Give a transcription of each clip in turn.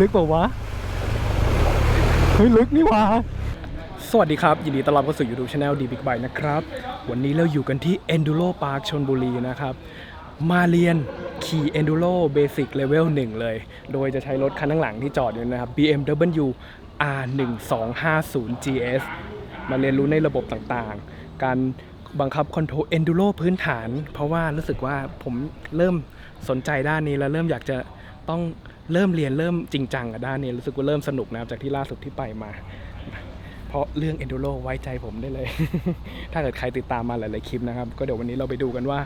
ลึกเปล่าวะ เฮ้ย ลึกนี่ว่าสวัสดีครับ ยินดีต้อนรับเข้าสู่ YouTube Channel D Big Bike นะครับ วันนี้เราอยู่กันที่ Enduro Park ชนบุรีนะครับ มาเรียนขี่ Enduro Basic Level 1 เลย โดยจะใช้รถคันข้างหลังที่จอดอยู่นะครับ BMW R1250 GS มาเรียนรู้ในระบบต่างๆ การบังคับคอนโทรล Enduro พื้นฐาน เพราะว่ารู้สึกว่าผมเริ่มสนใจด้านนี้แล้วเริ่มอยากจะต้อง เริ่มเรียนเริ่มจริงจังกับด้านนี้รู้สึกว่าเริ่มสนุกนะครับจากที่ล่าสุดที่ไปมา เพราะเรื่อง Enduro ไว้ใจผมได้เลย ถ้าเกิดใครติดตามมาหลาย ๆ คลิปนะครับ ก็เดี๋ยววันนี้เราไปดูกันว่า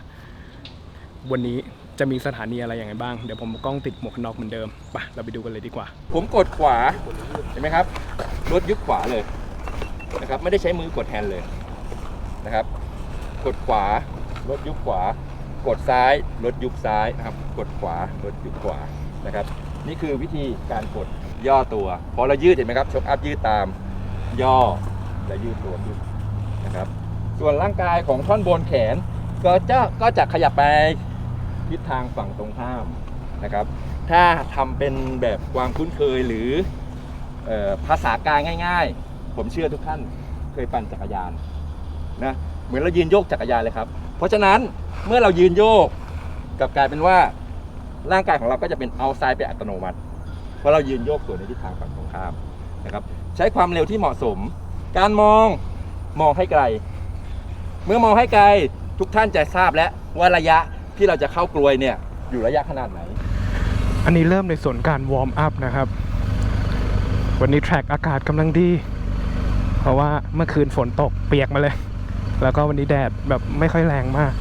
วันนี้จะมีสถานีอะไรอย่างไรบ้าง เดี๋ยวผมกล้องติดหมวกกันน็อกเหมือนเดิมไปเราไปดูกันเลยดีกว่า ผมกดขวาเห็นไหมครับรถยุบขวาเลยนะครับไม่ได้ใช้มือกดแฮนด์เลยนะครับ กดขวารถยุบขวา กดซ้ายรถยุบซ้ายนะครับ กดขวารถยุบขวานะครับ นี่คือวิธีการกดย่อตัว พอเรายืดเห็นไหมครับชกอัพยืดตาม ย่อและยืดตัวขึ้นนะครับ ส่วนร่างกายของท่อนบนแขน ก็จะก็จะขยับไปทิศทางฝั่งตรงข้ามนะครับ ถ้าทำเป็นแบบความคุ้นเคยหรืออภาษากายง่ายๆ ผมเชื่อทุกท่านเคยปั่นจักรยานนะเหมือนเรายืนโยกจักรยานเลยครับ เพราะฉะนั้นเมื่อเรายืนโยกกับกลายเป็นว่า ร่างกายของเราก็จะเป็นเอาซ้ายไปอัตโนมัติ เพราะเรายืนโยกส่วนในทิศทางฝั่งตรงข้ามนะครับใช้ความเร็วที่เหมาะสม การมองมองให้ไกล เมื่อมองให้ไกลทุกท่านจะทราบแล้วว่าระยะที่เราจะเข้ากลวยเนี่ยอยู่ระยะขนาดไหน อันนี้เริ่มในส่วนการวอร์มอัพนะครับ วันนี้แทร็กอากาศกำลังดี เพราะว่าเมื่อคืนฝนตกเปียกมาเลย แล้วก็วันนี้แดดแบบไม่ค่อยแรงมาก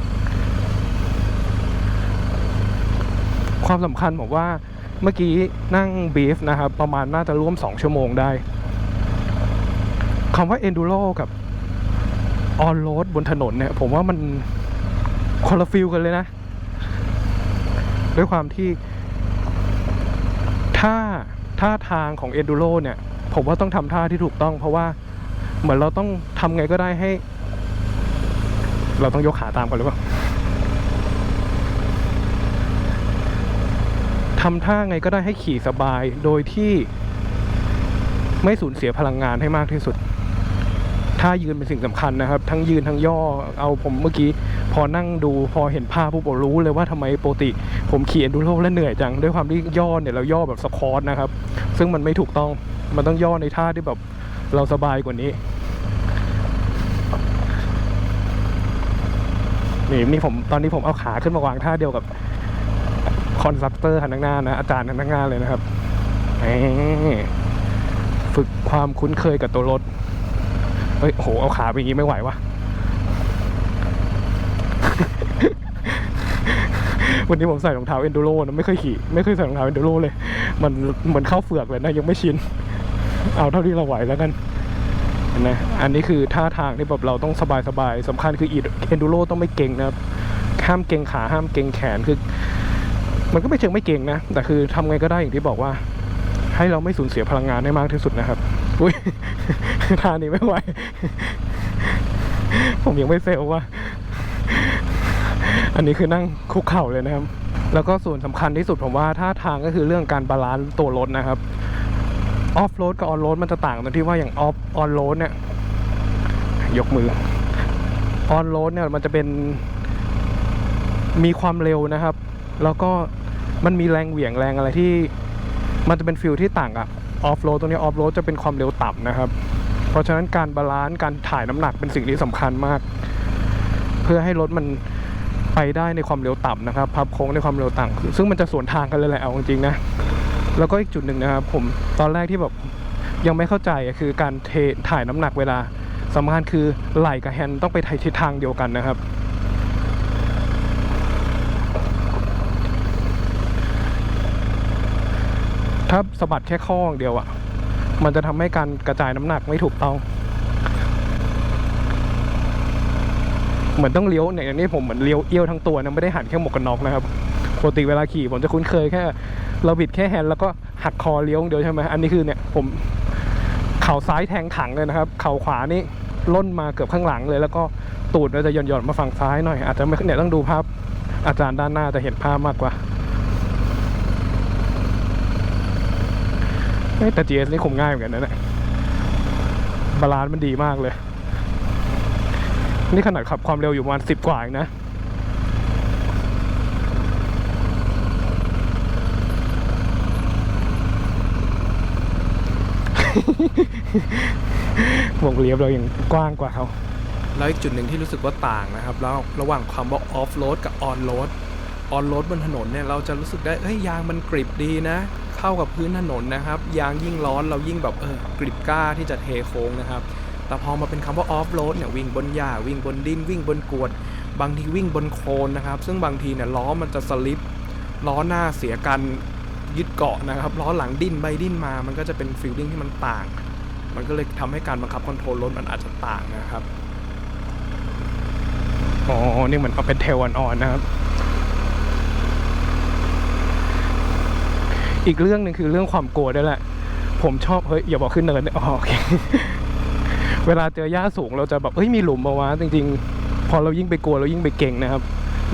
ความสำคัญผมว่าเมื่อกี้นั่งบีฟนะครับ ประมาณน่าจะร่วม 2 ชั่วโมงได้คำว่า enduro กับออนโรดบนถนนเนี่ย ผมว่ามันคนละฟิลกันเลยนะ ด้วยความที่ท่าท่าทางของ enduro เนี่ย ผมว่าต้องทำท่าที่ถูกต้องเพราะว่าเหมือนเราต้องทำไงก็ได้ให้ เราต้องยกขาตามกันหรือเปล่า ทำท่าไงก็ได้ให้ขี่สบายโดยที่ไม่สูญเสียพลังงานให้มากที่สุด ท่ายืนเป็นสิ่งสำคัญนะครับ ทั้งยืนทั้งย่อ เอาผมเมื่อกี้ พอนั่งดูพอเห็นภาพปุ๊บผมรู้เลยว่าทำไมปกติ ผมขี่ดูโรแล้วเหนื่อยจัง ด้วยความที่ย่อเนี่ยเราย่อแบบสควอตนะครับ ซึ่งมันไม่ถูกต้อง มันต้องย่อในท่าที่แบบเราสบายกว่านี้นี่นี่ผมตอนนี้ผมเอาขาขึ้นมาวางท่าเดียวกับ คอนซัปเตอร์หันข้างหน้านะอาจารย์หันข้างหน้าเลยนะครับฝึกความคุ้นเคยกับตัวรถ เฮ้ยโห เอาขาไปอย่างนี้ไม่ไหววะวันนี้ผมใส่รองเท้าเอนดูโรนะไม่เคยขี่ไม่เคยใส่รองเท้าเอนดูโรเลย มันเหมือนเข้าเฟือกเลยนะ ยังไม่ชิน เอาเท่าที่เราไหวแล้วกันนะอันนี้คือท่าทางที่แบบเราต้องสบายๆสำคัญคืออีเอนดูโรต้องไม่เก่งนะครับห้ามเก่งขาห้ามเก่งแขนคือ มันก็ไม่เชิงไม่เก่งนะ แต่คือทำไงก็ได้อย่างที่บอกว่า ให้เราไม่สูญเสียพลังงานให้มากที่สุดนะครับ อุ้ยทานี้ไม่ไหว ผมยังไม่เฟลว่า อันนี้คือนั่งคุกเข่าเลยนะครับ แล้วก็ส่วนสำคัญที่สุดผมว่าท่าทางก็คือเรื่องการบาลานซ์ตัวรถนะครับออฟโรดกับออนโรดมันจะต่างตรงที่ว่าอย่างออฟออนโรดเนี่ย ยกมือออนโรดเนี่ยมันจะเป็นมีความเร็วนะครับ แล้วก็มันมีแรงเหวี่ยงแรงอะไรที่ มันจะเป็นฟิลที่ต่างกับออฟโรดตรงนี้ออฟโรดจะเป็นความเร็วต่ำนะครับ เพราะฉะนั้นการบาลานซ์การถ่ายน้ำหนักเป็นสิ่งที่สำคัญมาก เพื่อให้รถมันไปได้ในความเร็วต่ำนะครับพับโค้งในความเร็วต่ำซึ่งมันจะสวนทางกันเลยแหละเอาจริงๆนะแล้วก็อีกจุดหนึ่งนะครับผมตอนแรกที่แบบยังไม่เข้าใจคือการเทถ่ายน้ำหนักเวลาสำคัญคือไหล่กับแฮนด์ต้องไปทิศทางเดียวกันนะครับ ถ้าสะบัดแค่ข้ออย่างเดียวอะมันจะทำให้การกระจายน้ำหนักไม่ถูกต้อง เหมือนต้องเลี้ยวเนี่ยอย่างนี้ผมเหมือนเลี้ยวเอี้ยวทั้งตัวนะไม่ได้หันแค่หมวกกันน็อกนะครับปกติเวลาขี่ผมจะคุ้นเคยแค่ เราบิดแค่แฮนด์แล้วก็หักคอเลี้ยวเดียวใช่ไหมอันนี้คือเนี่ยผมเข่าซ้ายแทงถังเลยนะครับ เข่าขวานี่ล่นมาเกือบข้างหลังเลย แล้วก็ตูดเราจะหย่อนๆมาฝั่งซ้ายหน่อย อาจจะไม่เนี่ยต้องดูภาพอาจารย์ด้านหน้าจะเห็นภาพมากกว่า เอ้ย แต่ GS นี่คุมง่ายเหมือนกันนะเนี่ยบาลานซ์มันดีมากเลย นี่ขนาดขับความเร็วอยู่ประมาณสิบกว่าเองนะวงเลี้ยวเรายังกว้างกว่าเขาแล้วอีกจุดหนึ่งที่รู้สึกว่าต่างนะครับ แล้วระหว่างคำว่าออฟโรดกับออนโรดออนโรดบนถนนเนี่ยเราจะรู้สึกได้เอ้ยยางมันกริบดีนะ เข้ากับพื้นถนนนะครับ ยางยิ่งร้อนเรายิ่งแบบเออกริบกล้าที่จะเทโค้งนะครับ แต่พอมาเป็นคำว่าออฟโรดเนี่ยวิ่งบนหญ้าวิ่งบนดินวิ่งบนกรวด บางทีวิ่งบนโคลนนะครับ ซึ่งบางทีเนี่ยล้อมันจะสลิปล้อหน้าเสียการยึดเกาะนะครับล้อหลังดิ้นไปดิ้นมา มันก็จะเป็นฟีลลิ่งที่มันต่าง มันก็เลยทำให้การบังคับคอนโทรลรถมันอาจจะต่างนะครับอ๋อนี่เหมือนเอาเป็นเทลอ่อนๆนะครับ อีกเรื่องหนึ่งคือเรื่องความกลัวด้วยแหละ ผมชอบเฮ้ยอย่าบอกขึ้นเนินอ๋อโอเค เวลาเจอหญ้าสูงเราจะแบบเฮ้ยมีหลุมมาวะจริง ๆ พอเรายิ่งไปกลัวเรายิ่งไปเก่งนะครับ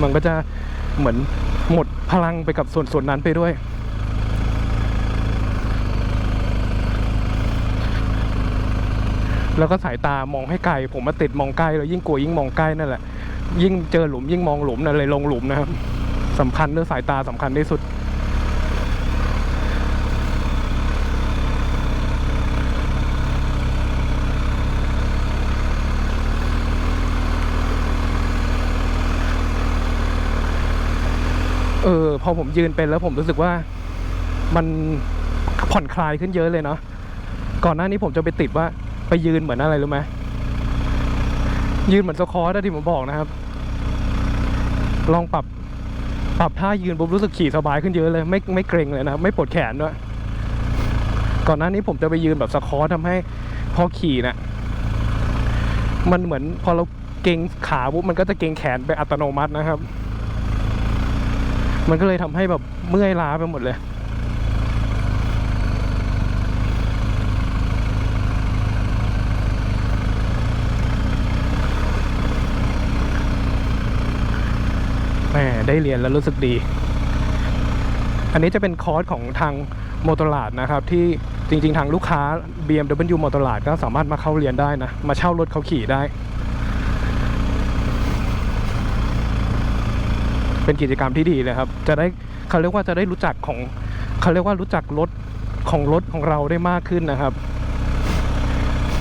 มันก็จะเหมือนหมดพลังไปกับส่วนส่วนนั้นไปด้วย แล้วก็สายตามองให้ไกล ผมมาติดมองใกล้แล้วยิ่งกลัวยิ่งมองใกล้นั่นแหละ ยิ่งเจอหลุมยิ่งมองหลุมนั่นเลยลงหลุมนะครับสำคัญเรื่องสายตาสำคัญที่สุด ออ พอผมยืนเป็นแล้วผมรู้สึกว่ามันผ่อนคลายขึ้นเยอะเลยเนาะก่อนหน้านี้ผมจะไปติดว่าไปยืนเหมือนอะไรรู้ไหมยืนเหมือนสคอร์ที่ผมบอกนะครับ ลองปรับปรับท่ายืนผมรู้สึกขี่สบายขึ้นเยอะเลย ไม่ไม่เกรงเลยนะครับ ไม่ปวดแขนด้วย ก่อนหน้านี้ผมจะไปยืนแบบสคอร์ทำให้พอขี่นะ่ะมันเหมือนพอเราเกรงขาปุ๊บมันก็จะเกรงแขนไปอัตโนมัตินะครับ มันก็เลยทำให้แบบเมื่อยล้าไปหมดเลย แหมได้เรียนแล้วรู้สึกดี อันนี้จะเป็นคอร์สของทางโมโตลาดนะครับ ที่จริง ๆ ทางลูกค้า BMW โมโตลาดก็สามารถมาเข้าเรียนได้นะ มาเช่ารถเขาขี่ได้ เป็นกิจกรรมที่ดีเลยครับ จะได้เขาเรียกว่าจะได้รู้จักของเขาเรียกว่ารู้จักรถของรถของเราได้มากขึ้นนะครับ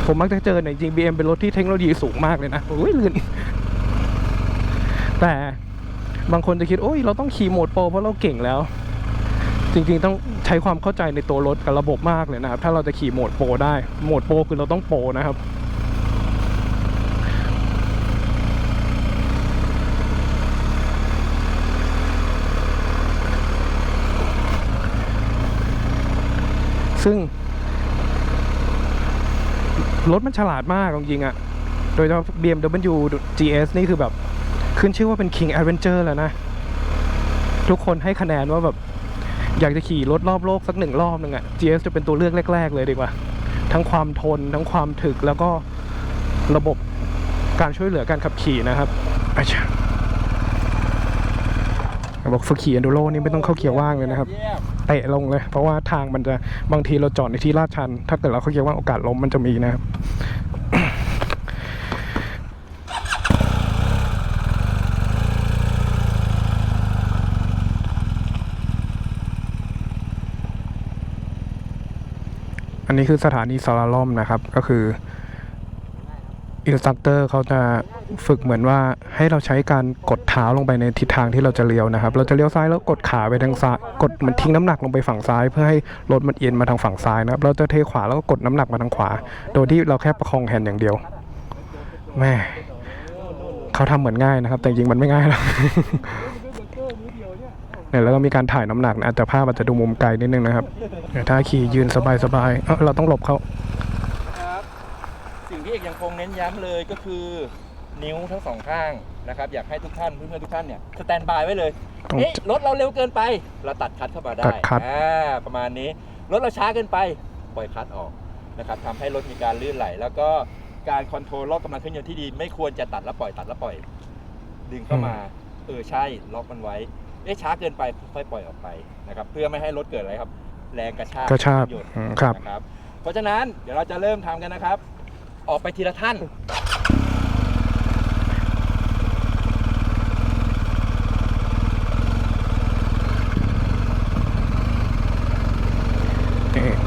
ผมมักจะเจอในยจริง BM เป็นรถที่เทคโนโลยีสูงมากเลยนะโอ้ยลื่นแต่บางคนจะคิดโอ้ยเราต้องขี่โหมดโปรเพราะเราเก่งแล้ว จริงๆต้องใช้ความเข้าใจในตัวรถกับระบบมากเลยนะครับ ถ้าเราจะขี่โหมดโปรได้โหมดโปรคือเราต้องโปรนะครับ ซึ่ง รถมันฉลาดมากจริงๆอะโดยเฉพาะ BMW GS นี่คือแบบ ขึ้นชื่อว่าเป็น King Adventure แล้วนะ ทุกคนให้คะแนนว่าแบบ อยากจะขี่รถรอบโลกสักหนึ่งรอบหนึ่งอะ GS จะเป็นตัวเลือกแรก ๆ เลยดีกว่า ทั้งความทน ทั้งความถึกแล้วก็ระบบการช่วยเหลือการขับขี่นะครับอาชา บอกฝึกขี่ Enduro นี่ไม่ต้องเข้าเกียร์ว่างเลยนะครับเยี่ยมเตะลงเลย เพราะว่าทางมันจะบางทีเราจอดในที่ลาดชัน ถ้าเกิดเราเข้าเกียร์ว่างโอกาสล้มมันจะมีนะครับอันนี้คือสถานีสารล่อมนะครับ ก็คือ อินสตัคเตอร์เขาจะฝึกเหมือนว่าให้เราใช้การกดเท้าลงไปในทิศทางที่เราจะเลี้ยวนะครับ เราจะเลี้ยวซ้ายแล้วกดขาไปทางซ้ายกดมันทิ้งน้ำหนักลงไปฝั่งซ้าย เพื่อให้รถมันเอียงมาทางฝั่งซ้ายนะครับ เราจะเทขวาแล้วก็กดน้ำหนักมาทางขวา โดยที่เราแค่ประคองแฮนด์อย่างเดียวแม่เขาทำเหมือนง่ายนะครับ แต่จริงมันไม่ง่ายหรอกเนี่ยแล้วก็มีการถ่ายน้ำหนักนะแต่ภาพอาจจะดูมุมไกลนิดนึงนะครับเนี่ยถ้าขี่ยืนสบายๆเเราต้องหลบเขา กยังคงเน้นย้ำเลยก็คือนิ้วทั้งสองข้างนะครับอยากให้ทุกท่านเพื่อนๆทุกท่านเนี่ยสแตนบายไว้เลยต้อง เอ๊ะรถเราเร็วเกินไป เราตัดคัดเข้ามาได้ตัดคัด อ่าประมาณนี้รถเราช้าเกินไปปล่อยคัดออกนะครับทำให้รถมีการลื่นไหล แล้วก็การคอนโทรลรอบกำลังเครื่องยนต์ที่ดี ไม่ควรจะตัดแล้วปล่อยตัดแล้วปล่อย ดึงเข้ามา เออใช่ล็อกมันไว้ เอ๊ะช้าเกินไปค่อยๆปล่อยออกไปนะครับเพื่อไม่ให้รถเกิดอะไรครับ แรงกระชากกระชากเคองยนต์ อืมครับ นะครับเพราะฉะนั้นเดี๋ยวเราจะเริ่มทำกันนะครับ ออกไปทีละท่าน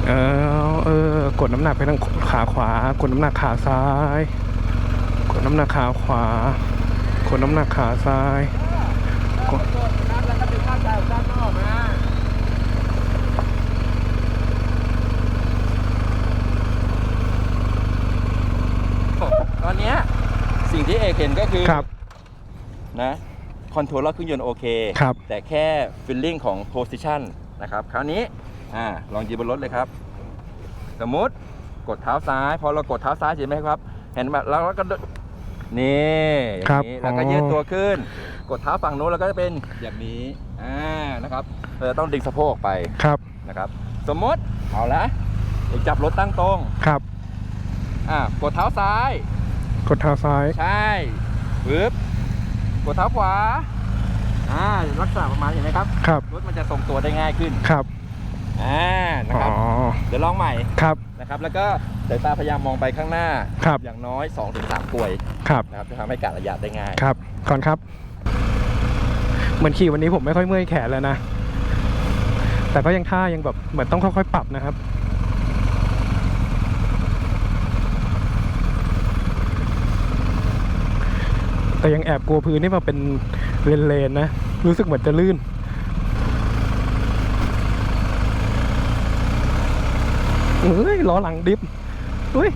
เออเออกดน้ำหนักไปทางขาขวา กดน้ำหนักขาซ้าย กดน้ำหนักขาขวา กดน้ำหนักขาซ้ายกดนัดแล้วก็ดึงข้างซ้ายออกด้านนอกมาตอนเนี้ยสิ่งที่ เอกเห็นก็คือครับ นะคอนโทรลเครื่องยนต์โอเค ครับแต่แค่ฟิลลิ่งของโพสิชันนะครับคราวนี้อ่าลองยืนบนรถเลยครับ สมมุติกดเท้าซ้าย พอเรากดเท้าซ้ายเห็นไหมครับ เห็นไหมแล้วเราก็เดินนี่อย่าครับงนี้แล้วก็อ๋อ ยืดตัวขึ้น กดเท้าฝั่งโน้นแล้วก็จะเป็นอย่างนี้อ่านะครับเราจะต้องดึงสะโพกออกไปครับนะครับ สมมติเอาละเอกจับรถตั้งตรง ครับอ่ากดเท้าซ้าย กดเท้าซ้าย ใช่ปึ๊บกดเท้าขวาอ่าลักษณะประมาณนี้เห็นไหมครับ ครับ รถมันจะทรงตัวได้ง่ายขึ้น ครับ อ่า นะอ๋ครับอเดี๋ยวลองใหม่ ครับ นะครับ แล้วก็สายตาพยายามมองไปข้างหน้า ครับ อย่างน้อย2-3กลวย ครับ นะครับ จะทำให้การระยะได้ง่าย ครับก่อนครับ เหมือนขี่วันนี้ผมไม่ค่อยเมื่อยแขนแล้วนะ แต่ก็ยังท่ายังแบบเหมือนต้องค่อยๆ ปรับนะครับ แต่ยังแอบกลัวพื้นนี่มาเป็นเลนๆนะ รู้สึกเหมือนจะลื่นเฮ้ยล้อหลังดิฟเฮ้ย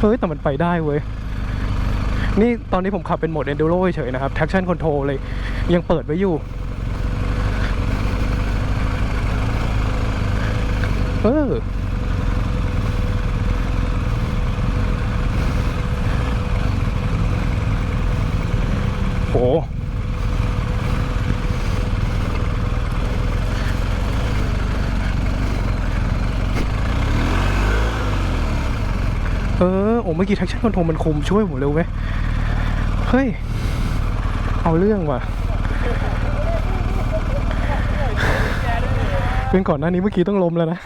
เฮ้ยแต่มันไปได้เว้ยนี่ตอนนี้ผมขับเป็นโหมด Enduro เฉยๆนะครับ traction control เลย ยังเปิดไว้อยู่ เออ โห เออโอ้เมื่อกี้ traction control มันคุมช่วยผมเร็วเว้ยเฮ้ย เอาเรื่องว่ะเป็นก่อนหน้านี้เมื่อกี้ต้องล้มแล้วนะ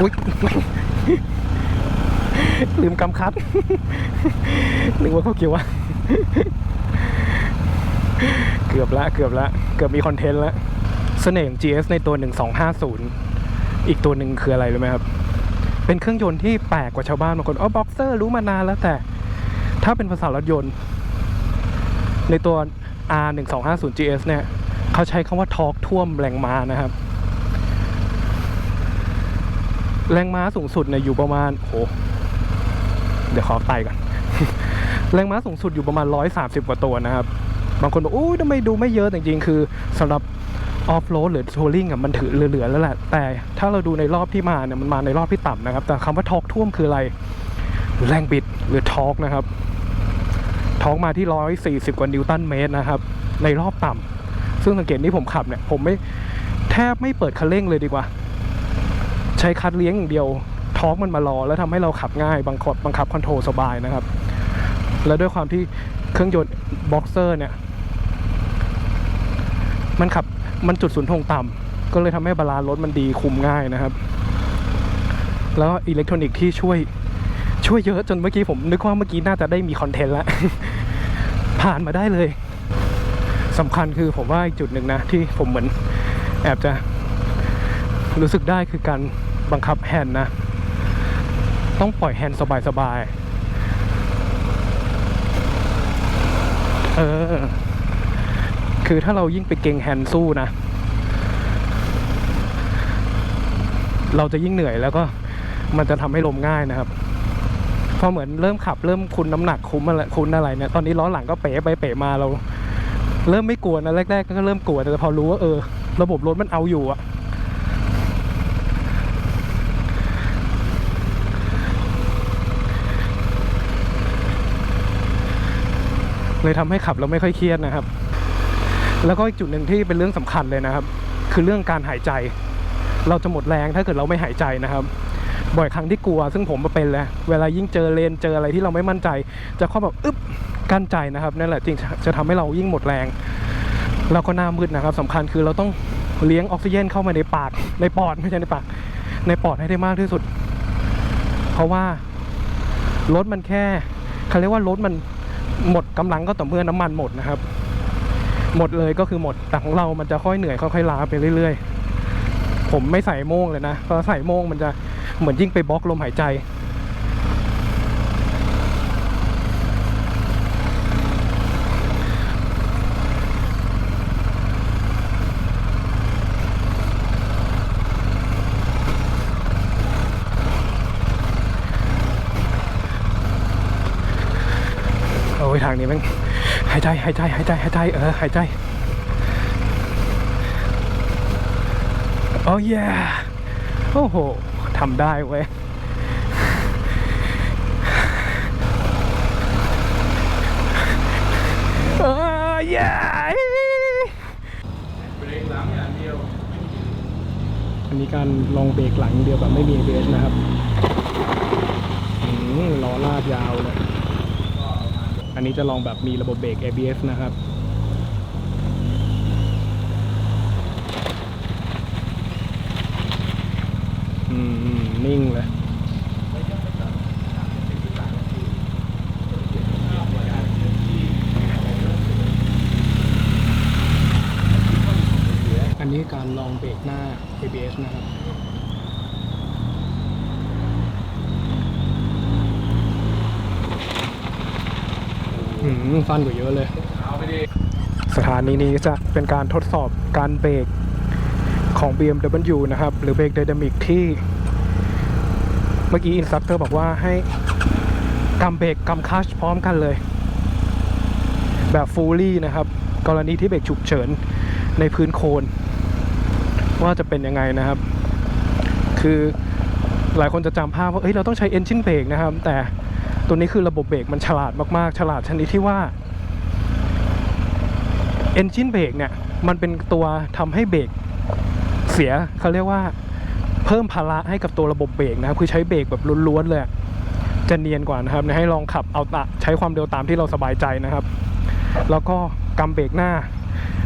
อุ๊ยลืมกำคัดนึกว่าเขาเกี่ยวว่าเกือบละ เกือบละ เกือบมีคอนเทนต์ละ เสน่ห์ของ GS ในตัว 1250 อีกตัวหนึ่งคืออะไรรู้ไหมครับ เป็นเครื่องยนต์ที่แปลกกว่าชาวบ้านบางคนอ๋อบ็อกเซอร์รู้มานานแล้วแต่ ถ้าเป็นภาษารถยนต์ ในตัว R1250 GS เนี่ย เขาใช้คำว่าทอร์กท่วมแรงม้านะครับแรงม้าสูงสุดเนี่ยอยู่ประมาณโหเดี๋ยวขอไต่ก่อน แรงม้าสูงสุดอยู่ประมาณ 130 กว่าตัวนะครับ บางคนบอกอู้ทำไมดูไม่เยอะแต่จริงๆ คือสำหรับ ออฟโรดหรือทัวริงอะมันถือเหลือๆแล้วแหละ แต่ถ้าเราดูในรอบที่มาเนี่ยมันมาในรอบที่ต่ำนะครับ แต่คำว่าทอกท่วมคืออะไร แรงบิดหรือทอกนะครับทอกมาที่ 140 กว่านิวตันเมตรนะครับ ในรอบต่ำซึ่งสังเกตนี่ผมขับเนี่ย ผมไม่แทบไม่เปิดคันเร่งเลยดีกว่า ใช้คัดเลี้ยงอย่างเดียวทอกมันมารอแล้วทำให้เราขับง่ายบังคับบังคับคอนโทรลสบายนะครับ แล้วด้วยความที่เครื่องยนต์บ็อกเซอร์เนี่ย มันขับ มันจุดศูนย์ถ่วงต่ำก็เลยทำให้บาลานซ์รถมันดีคุมง่ายนะครับ แล้วอิเล็กทรอนิกส์ที่ช่วยช่วยเยอะจนเมื่อกี้ผมนึกว่าเมื่อกี้น่าจะได้มีคอนเทนต์ล้วผ่านมาได้เลยสำคัญคือผมว่าอีกจุดหนึ่งนะ ที่ผมเหมือนแอบจะรู้สึกได้คือการบังคับแฮนด์นะ ต้องปล่อยแฮนด์สบายๆเออ คือถ้าเรายิ่งไปเก่งแฮนด์สู้นะ เราจะยิ่งเหนื่อยแล้วก็มันจะทำให้ลมง่ายนะครับ พอเหมือนเริ่มขับเริ่มคุนน้ำหนักคุ้มอะไรคุ้นอะไรเนี่ยตอนนี้ล้อหลังก็เป๋ไปเป๋มาเรา เริ่มไม่กลัวนะแรกๆก็เริ่มกลัวแต่พอรู้ว่าเออ ระบบรถมันเอาอยู่อะเลยทำให้ขับแล้วไม่ค่อยเครียดนะครับ แล้วก็อีกจุดหนึ่งที่เป็นเรื่องสำคัญเลยนะครับ คือเรื่องการหายใจ เราจะหมดแรงถ้าเกิดเราไม่หายใจนะครับ บ่อยครั้งที่กลัว ซึ่งผมมาเป็นเลยเวลายิ่งเจอเลนเจออะไรที่เราไม่มั่นใจ จะเข้าแบบอึ๊บกั้นใจนะครับนั่นแหละจริงจะทำให้เรายิ่งหมดแรงแล้วก็หน้ามืดนะครับสำคัญคือเราต้องเลี้ยงออกซิเจนเข้ามาในปาก ในปอดไม่ใช่ในปาก ในปอดให้ได้มากที่สุด เพราะว่ารถมันแค่เขาเรียกว่ารถมันหมดกำลังก็ต่อเมื่อน้ำมันหมดนะครับ หมดเลยก็คือหมด แต่ของเรามันจะค่อยเหนื่อยค่อยๆล้าไปเรื่อยๆ ผมไม่ใส่โม่งเลยนะเพราะใส่โม่งมันจะเหมือนยิ่งไปบล็อกลมหายใจ โอ้ยทางนี้แมัน หายใจหายใจหายใจหายใจเออหายใจโอ้ยโอ้โหทำได้เว้ยเออเย้เบรกหลังอย่างเดียว อันนี้การลองเบรกหลังเดียวแบบไม่มีเบรกนะครับอืมล้อลากยาวเลย นนี้จะลองแบบมีระบบเบรก ABS นะครับอืมนิ่งเลย อันนี้การลองเบรกหน้า ABS นะครับ อืม สั้นกว่าเยอะเลย สถานีนี้จะเป็นการทดสอบการเบรกของ BMW นะครับ หรือเบรกไดนามิกที่ เมื่อกี้อินสตรัคเตอร์บอกว่าให้กำเบรกกำคัชพร้อมกันเลย แบบฟูลี่นะครับ กรณีที่เบรกฉุกเฉินในพื้นโคลนว่าจะเป็นยังไงนะครับ คือหลายคนจะจำภาพว่าเอ้ยเราต้องใช้ engine brake นะครับ แต่ ตัวนี้คือระบบเบรกมันฉลาดมากๆ ฉลาดชนิดที่ว่า engine brake เนี่ย มันเป็นตัวทำให้เบรกเสียเขาเรียกว่าเพิ่มภาระให้กับตัวระบบเบรกนะครับ คือใช้เบรกแบบล้วนๆเลย จะเนียนกว่านะครับ ให้ลองขับเอาตะใช้ความเร็วตามที่เราสบายใจนะครับ แล้วก็กำเบรกหน้า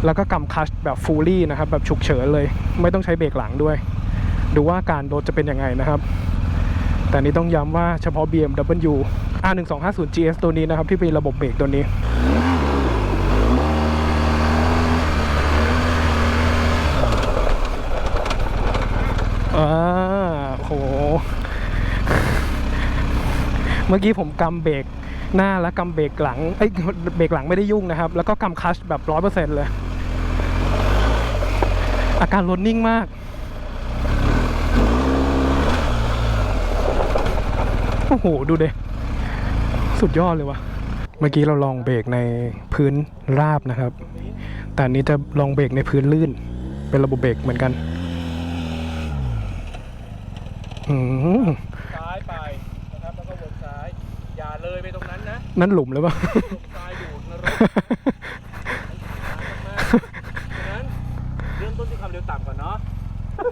แล้วก็กำคัชแบบฟูลี่นะครับ แบบฉุกเฉินเลย ไม่ต้องใช้เบรกหลังด้วย ดูว่าการรถจะเป็นยังไงนะครับ แต่นี้ต้องย้ำว่าเฉพาะ BMW R1250 GS ตัวนี้นะครับ ที่เป็นระบบเบรกตัวนี้อ่าโห เมื่อกี้ผมกำเบรกหน้าและกำเบรกหลังเอ้ยเบรกหลังไม่ได้ยุ่งนะครับ แล้วก็กำคัชแบบร้อยเปอร์เซ็นต์เลย อาการรถนิ่งมาก อ้โห ดูเดสุดยอดเลยวะเมื่อกี้เราลองเบรกในพื้นราบนะครับ แต่อันนี้จะลองเบรกในพื้นลื่น เป็นระบบเบรกเหมือนกันอืมซ้ายไปนะครับแล้วก็วนซ้าย อย่าเลยไปตรงนั้นนะ นั่นหลุมหรือเปล่าลงซ้ายดูดนรกมากๆฉะนั้นเริ่มต้นที่ความเร็วต่ำก่อนเนาะ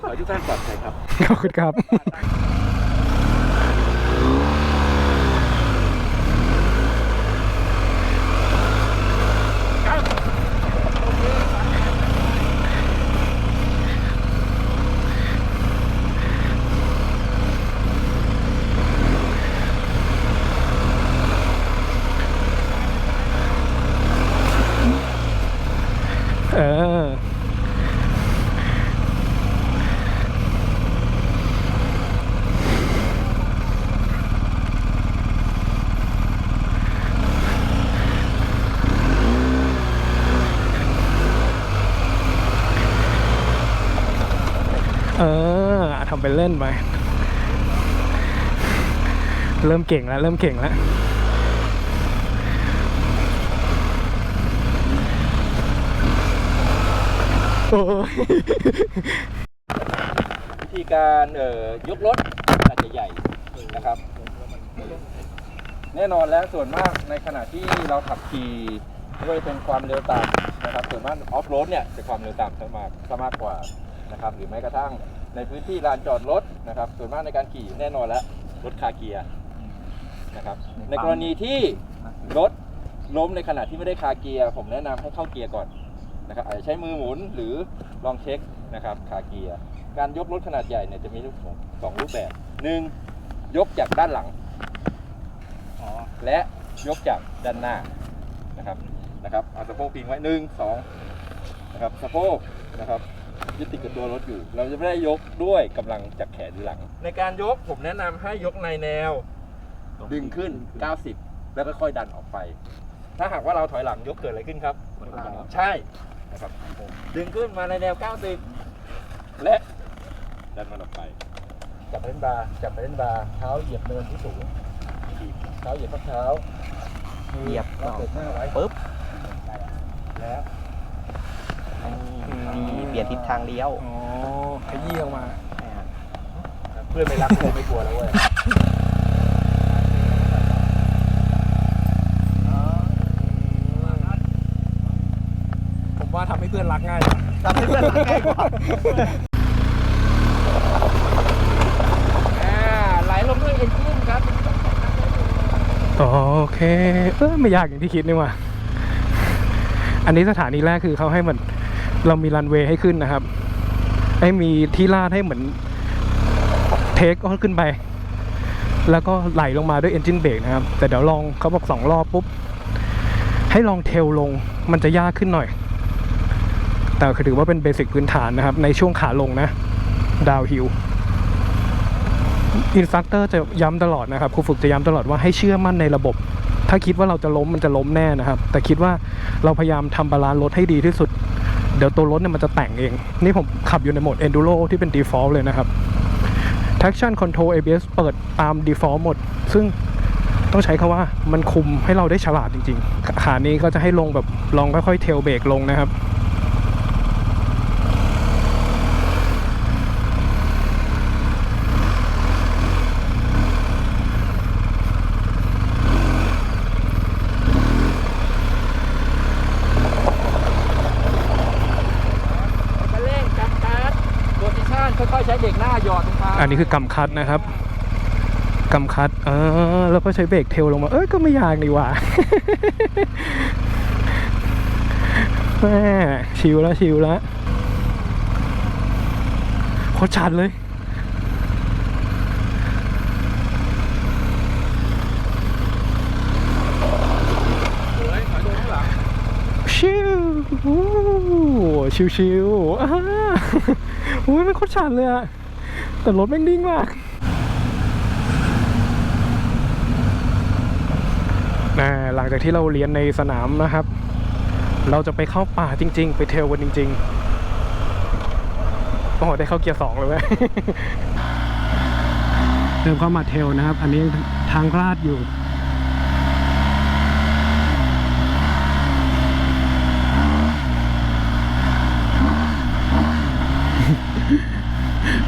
ขอให้ทุกท่านปลอดภัยครับ ขอบคุณครับ เออ เออทำเป็นเล่นไป เริ่มเก่งแล้ว เริ่มเก่งแล้วโอ้วิธีการเอ่อยกรถอาจจะใหญ่นะครับ แน่นอนแล้วส่วนมากในขณะที่เราขับขี่ไม่ว่าจะเป็นความเร็วต่ำนะครับส่วนมากออฟโรดเนี่ยจะความเร็วต่ำซะมากซะมากกว่านะครับหรือแม้กระทั่งในพื้นที่ลานจอดรถนะครับ ส่วนมากในการขี่แน่นอนแล้วรถคาเกียร์ นะครับในกรณีที่รถล้มในขณะที่ไม่ได้คาเกียร์ผมแนะนำให้เข้าเกียร์ก่อนนะครับอาจจะใช้มือหมุนหรือลองเช็คนะครับคาเกียร์การยกรถขนาดใหญ่เนี่ยจะมีรูปของสองรูปแบบหนึ่งยกจากด้านหลัง อ๋อ และยกจากด้านหน้านะครับนะครับเอาสะโพกพิงไว้หนึ่งสองนะครับสะโพกนะครับยึดติดกับตัวรถอยู่ เราจะไม่ได้ยกด้วยกำลังจากแขนหรือหลัง ในการยกผมแนะนำให้ยกในแนว ดึงขึ้น 90 แล้วก็ค่อยดันออกไป ถ้าหากว่าเราถอยหลังยกเกิดอะไรขึ้นครับ ใช่นะครับดึงขึ้นมาในแนว 90 และดันมันออกไป จับไปเล่นบาร์จับไปเล่นบาร์เท้าเหยียบเนินที่สูงเท้าเหยียบข้อเท้าเหยียบแล้วเปิดหน้าไว้ปึ๊บแล้วนี่เปลี่ยนทิศทางเลี้ยวอ๋อขยี้ออกมา เพื่อนไม่รักกูไม่กลัวแล้วเว้ย ผม ว่าทำให้เพื่อนรักง่ายทำให้เพื่อนรักง่ายกว่า อ่าไหลลงด้วยเอ็นจินครับโอเค เออไม่ยากอย่างที่คิดนี่หว่า อันนี้สถานีแรกคือเขาให้เหมือนเรามีรันเวย์ให้ขึ้นนะครับ ให้มีที่ลาดให้เหมือนเทคออนขึ้นไป แล้วก็ไหลลงมาด้วย engine brake นะครับ แต่เดี๋ยวลองเขาบอกสองรอบปุ๊บ ให้ลองเทลลงมันจะยากขึ้นหน่อย แต่คือถือว่าเป็นเบสิกพื้นฐานนะครับ ในช่วงขาลงนะ ดาวฮิลอินสตัคเตอร์จะย้ำตลอดนะครับครูฝึกจะย้ำตลอดว่าให้เชื่อมั่นในระบบ ถ้าคิดว่าเราจะล้มมันจะล้มแน่นะครับ แต่คิดว่าเราพยายามทำบาลานซ์รถให้ดีที่สุด เดี๋ยวตัวรถเนี่ยมันจะแต่งเอง นี่ผมขับอยู่ในโหมด Enduro ที่เป็น Default เลยนะครับ Traction Control ABS เปิดตาม Default หมด ซึ่งต้องใช้คาว่ามันคุมให้เราได้ฉลาดจริง ๆ ขานี้ก็จะให้ลงแบบลองค่อยๆเทลเบรกลงนะครับ กระเร่งจับการ์ดโพซิชันค่อยๆใช้เบรกหน้าหย อันนี้คือกำคัดนะครับกำคัดเออแล้วก็ใช้เบรกเทลลงมา เอ้ยก็ไม่ยากนี่หว่าแม่ชิวแล้วชิวแล้วโคตรชัดเลยสวยถอยโหชิวอู้ชิวชิวๆอ่าอุ้ยมันโคตรชัดเลยอะ แต่รถแม่งนิ่งมากนะหลังจากที่เราเรียนในสนามนะครับ เราจะไปเข้าป่าจริง ๆ ไปเทลวันจริง ๆ โอ้ได้เข้าเกียร์สองเลยเว้ยเริ่มเข้ามาเทลนะครับ อันนี้ทางลาดอยู่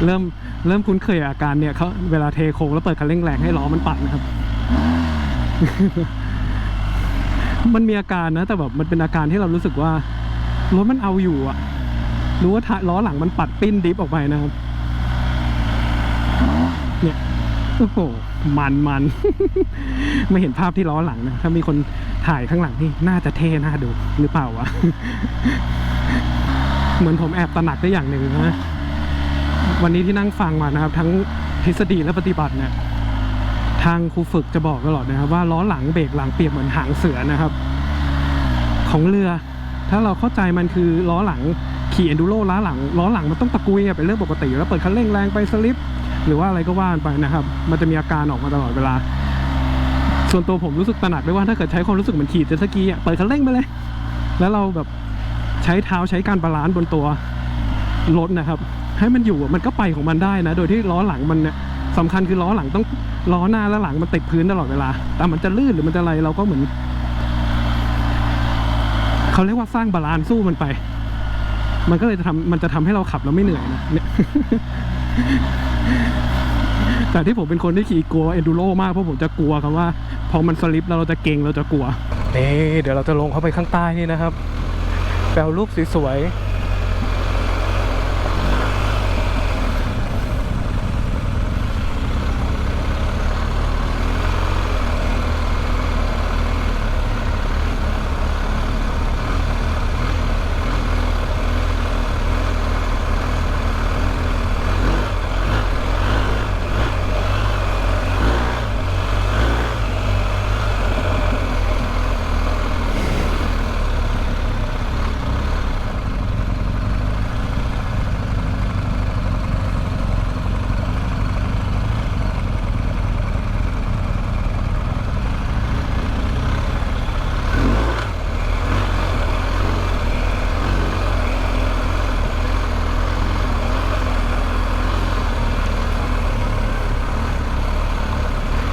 เริ่มเริ่มคุ้นเคยอาการเนี่ยเขาเวลาเทโค้งแล้วเปิดคันเร่งแรงให้ล้อมันปัดนะครับ มันมีอาการนะ แต่แบบมันเป็นอาการที่เรารู้สึกว่ารถมันเอาอยู่อะรู้ว่าล้อหลังมันปัดปิ้นดิฟออกไปนะครับ เนี่ยโอ้โหมันมันไม่เห็นภาพที่ล้อหลังนะ ถ้ามีคนถ่ายข้างหลังนี่น่าจะเท่น่าดูหรือเปล่าวะ เหมือนผมแอบตระหนักได้อย่างหนึ่งนะ วันนี้ที่นั่งฟังมานะครับ ทั้งทฤษฎีและปฏิบัติเนี่ยทางครูฝึกจะบอกตลอดนะครับ ว่าล้อหลังเบรกหลังเปรียบเหมือนหางเสือนะครับ ของเรือ ถ้าเราเข้าใจมันคือล้อหลังขี่เอนดูโรล้อหลังล้อหลังมันต้องตะกุยเป็นเรื่องปกติอยู่แล้วเปิดคันเร่งแรงไปสลิปหรือว่าอะไรก็ว่านไปนะครับ มันจะมีอาการออกมาตลอดเวลา ส่วนตัวผมรู้สึกตระหนักได้ว่าถ้าเกิดใช้ความรู้สึกเหมือนขี่เจ็ตสกีอะเปิดคันเร่งไปเลย แล้วเราแบบใช้เท้าใช้การบาลานซ์บนตัวรถนะครับ ให้มันอยู่มันก็ไปของมันได้นะ โดยที่ล้อหลังมันเนี่ยสำคัญคือล้อหลังต้องล้อหน้าและหลังมันติดพื้นตลอดเวลา แต่มันจะลื่นหรือมันจะอะไรเราก็เหมือนเขาเรียกว่าสร้างบาลานซ์สู้มันไป มันก็เลยจะทำมันจะทำให้เราขับแล้วไม่เหนื่อยนะเนี่ยแต่ที่ผมเป็นคนที่ขี่กลัวเอนดูโรมากเพราะผมจะกลัวคำว่าพอมันสลิปแล้วเราจะเก่งเราจะกลัวนี่เดี๋ยวเราจะลงเข้าไปข้างใต้นี่นะครับแปลรูปสวยๆ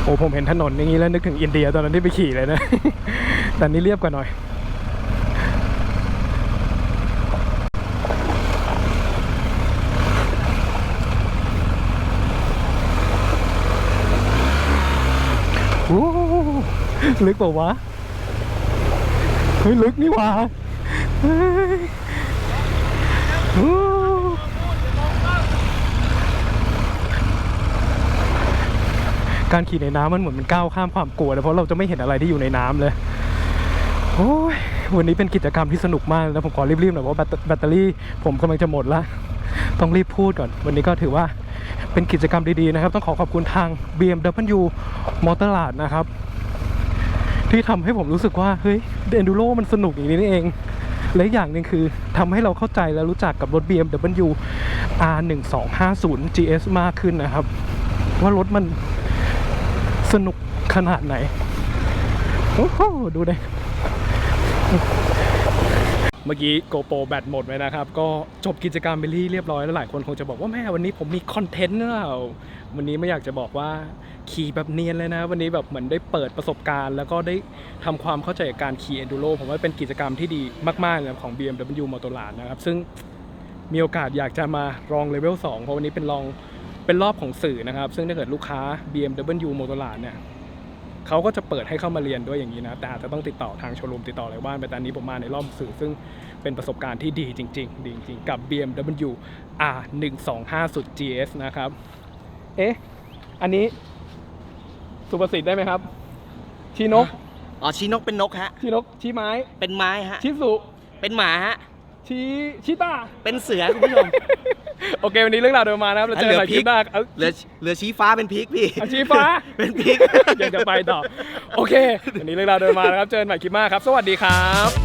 โอ้ผมเห็นถนนอย่างนี้แล้วนึกถึงอินเดียตอนนั้นที่ไปขี่เลยนะ แต่นี่เรียบกว่าหน่อย ลึกเปล่าวะ เฮ้ย ลึกนี่หว่าเฮ้ยโอ้ การขี่ในน้ำมันเหมือนมันก้าวข้ามความกลัวเลยเพราะเราจะไม่เห็นอะไรที่อยู่ในน้ำเลยโอ้ยวันนี้เป็นกิจกรรมที่สนุกมากแล้วผมขอรีบๆหน่อยเพราะแบตเตอรี่ผมกำลังจะหมดละต้องรีบพูดก่อน วันนี้ก็ถือว่าเป็นกิจกรรมดีๆนะครับ ต้องขอขอบคุณทาง BMW m o t o r l a d นะครับ ที่ทำให้ผมรู้สึกว่า เฮ้ยเอนดูโรมันสนุกอย่างนี้นี่เอง และอีกอย่างหนึ่งคือทำให้เราเข้าใจและรู้จักกับรถ BMW R1250 GS มากขึ้นนะครับ ว่ารถมัน สนุกขนาดไหน โอ้โห ดูเลยเมื่อกี้โกโปรแบตหมดไปนะครับ ก็จบกิจกรรมไปที่เรียบร้อยแล้วหลายคนคงจะบอกว่าแม่วันนี้ผมมีคอนเทนต์หรือเปล่าวันนี้ไม่อยากจะบอกว่าขี่แบบเนียนเลยนะ วันนี้แบบเหมือนได้เปิดประสบการณ์ แล้วก็ได้ทำความเข้าใจกับการขี่ enduro ผมว่าเป็นกิจกรรมที่ดีมากๆเลยของ BMW m o t o r l a d นะครับ ซึ่งมีโอกาสอยากจะมาลองเลเวล2เพราะวันนี้เป็นลอง เป็นรอบของสื่อนะครับ ซึ่งถ้าเกิดลูกค้า BMW m o t o r l a d เนี่ยเขาก็จะเปิดให้เข้ามาเรียนด้วยอย่างนี้นะ แต่อาจจะต้องติดต่อทางโชว์รูมติดต่ออะไรบ้านไปแต่อันนี้ผมมาในรอบสื่อ ซึ่งเป็นประสบการณ์ที่ดีจริงๆดีจริงๆกับ BMW R 1 2 5สุด GS นะครับ เอ๊ะ อันนี้สุภสิทธิ์ได้ไหมครับ ชีนก อ๋อชี้นกเป็นนกฮะ ชีนก ชี้ไม้ เป็นไม้ฮะ ชิสุ เป็นหมาฮะ ชี้ชิต้า เป็นเสือคุณผู้ชม โอเค วันนี้เรื่องราวเดินมานะครับเราเจอกันใหม่คลิปหน้าเอาเหลือเหลือชี้ฟ้าเป็นพริกพี่อะชี้ฟ้าเป็นพริกยังจะไปต่อ โอเค วันนี้เรื่องราวเดินมานะครับ เจอกันใหม่คลิปหน้าครับ สวัสดีครับ